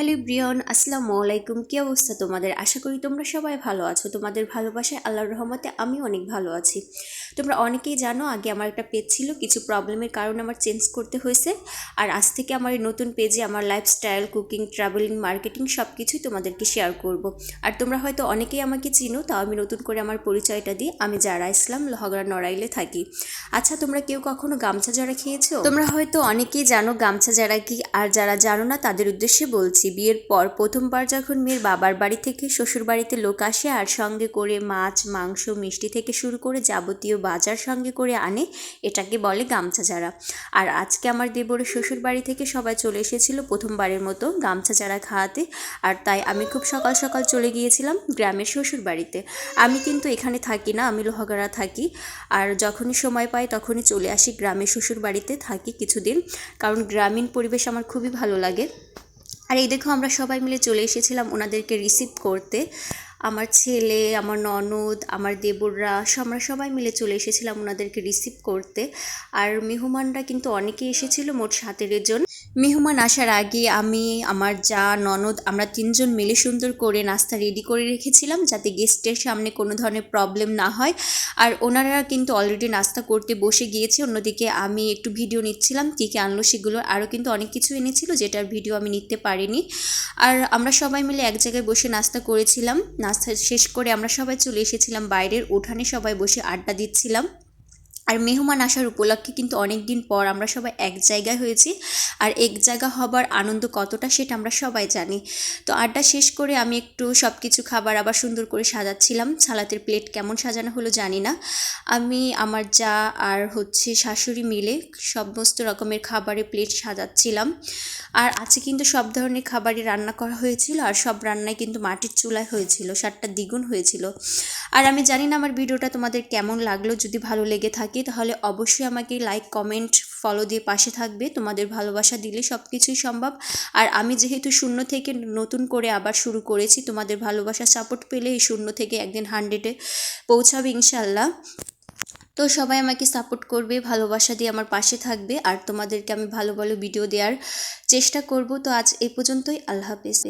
Hello Brian আসসালামু আলাইকুম। কী অবস্থা তোমাদের? আশা করি তোমরা সবাই ভালো আছো। তোমাদের ভালোবাসায়, আল্লাহর রহমতে আমি অনেক ভালো আছি। তোমরা অনেকেই জানো, আগে আমার একটা পেজ ছিল, কিছু প্রবলেমের কারণে আমার চেঞ্জ করতে হয়েছে। আর আজ থেকে আমার এই নতুন পেজে আমার লাইফস্টাইল কুকিং ট্রাভেলিং মার্কেটিং সব কিছুই তোমাদেরকে শেয়ার করব। আর তোমরা হয়তো অনেকেই আমাকে চিনো, তাও আমি নতুন করে আমার পরিচয়টা দিই। আমি যারা ইসলাম, লহগড়া, নড়াইলে থাকি। আচ্ছা তোমরা কেউ কখনো গামছা যারা খেয়েছো? তোমরা হয়তো অনেকেই জানো, গামছা যারা কি আর যারা জানো না, তাদের উদ্দেশ্যে বলছি। বিয়ের পর প্রথমবার যখন মেয়ের বাবার বাড়ি থেকে শ্বশুর বাড়িতে লোক আসে আর সঙ্গে করে মাছ, মাংস, মিষ্টি থেকে শুরু করে যাবতীয় বাজার সঙ্গে করে আনে, এটাকে বলে গামছা যারা আর আজকে আমার দেবরের শ্বশুর বাড়ি থেকে সবাই চলে এসেছিল প্রথমবারের মতো গামছা যারা খাওয়াতে। আর তাই আমি খুব সকাল সকাল চলে গিয়েছিলাম গ্রামের শ্বশুর বাড়িতে আমি কিন্তু এখানে থাকি না, আমি লোহাগাড়া থাকি। আর যখনই সময় পাই তখনই চলে আসি গ্রামের শ্বশুর বাড়িতে থাকি কিছুদিন। কারণ গ্রামীণ পরিবেশ আমার খুবই ভালো লাগে। আর এই দেখো আমরা সবাই মিলে চলে এসেছিলাম ওনাদেরকে রিসিভ করতে। আমার ছেলে, আমার ননদ, আমার দেবররা আমরা সবাই মিলে চলে এসেছিলাম ওনাদেরকে রিসিভ করতে। আর মেহমানরা কিন্তু অনেকেই এসেছিল মোট সতেরো জন। মেহমান আসার আগে আমি, আমার যা, ননদ, আমরা তিনজন মিলে সুন্দর করে নাস্তা রেডি করে রেখেছিলাম যাতে গেস্টের সামনে কোনো ধরনের প্রবলেম না হয়। আর ওনারা কিন্তু অলরেডি নাস্তা করতে বসে গিয়েছে, অন্যদিকে আমি একটু ভিডিও নিচ্ছিলাম, কী কী আনলো সেগুলো আরও কিন্তু অনেক কিছু এনেছিল যেটার ভিডিও আমি নিতে পারিনি। আর আমরা সবাই মিলে এক জায়গায় বসে নাস্তা করেছিলাম, নাস্তা শেষ করে আমরা সবাই চলে এসেছিলাম বাইরের, উঠানে সবাই বসে আড্ডা দিচ্ছিলাম। আর মেহমান আসার উপলক্ষে কিন্তু অনেক দিন পর আমরা সবাই এক জায়গায় হয়েছি। আর এক জায়গা হবার আনন্দ কতটা সেটা আমরা সবাই জানি। তো আড্ডা শেষ করে আমি একটু সব কিছু খাবার আবার সুন্দর করে সাজাচ্ছিলাম। সালাতের প্লেট কেমন সাজানো হলো জানি না। আমি, আমার যা আর হচ্ছে শাশুড়ি মিলে সমস্ত রকমের খাবারের প্লেট সাজাচ্ছিলাম। আর আছে কিন্তু সব ধরনের খাবারই রান্না করা হয়েছিল আর সব রান্নাই কিন্তু মাটির চুলায় হয়েছিল সাতটা দ্বিগুণ হয়েছিল। আর আমি জানি না আমার ভিডিওটা তোমাদের কেমন লাগল, যদি ভালো লেগে থাকে তাহলে অবশ্যই আমাকে লাইক কমেন্ট ফলো দিয়ে পাশে থাকবে। তোমাদের ভালোবাসা দিলে সব কিছুই সম্ভব। আর আমি যেহেতু শূন্য থেকে নতুন করে আবার শুরু করেছি, তোমাদের ভালোবাসা সাপোর্ট পেলে এই শূন্য থেকে একদিন হান্ড্রেডে পৌঁছাবে ইনশাল্লাহ তো সবাই আমাকে সাপোর্ট করবে, ভালোবাসা দিয়ে আমার পাশে থাকবে। আর তোমাদেরকে আমি ভালো ভালো ভিডিও দেওয়ার চেষ্টা করব। তো আজ এই পর্যন্তই, আল্লাহ হাফেজ।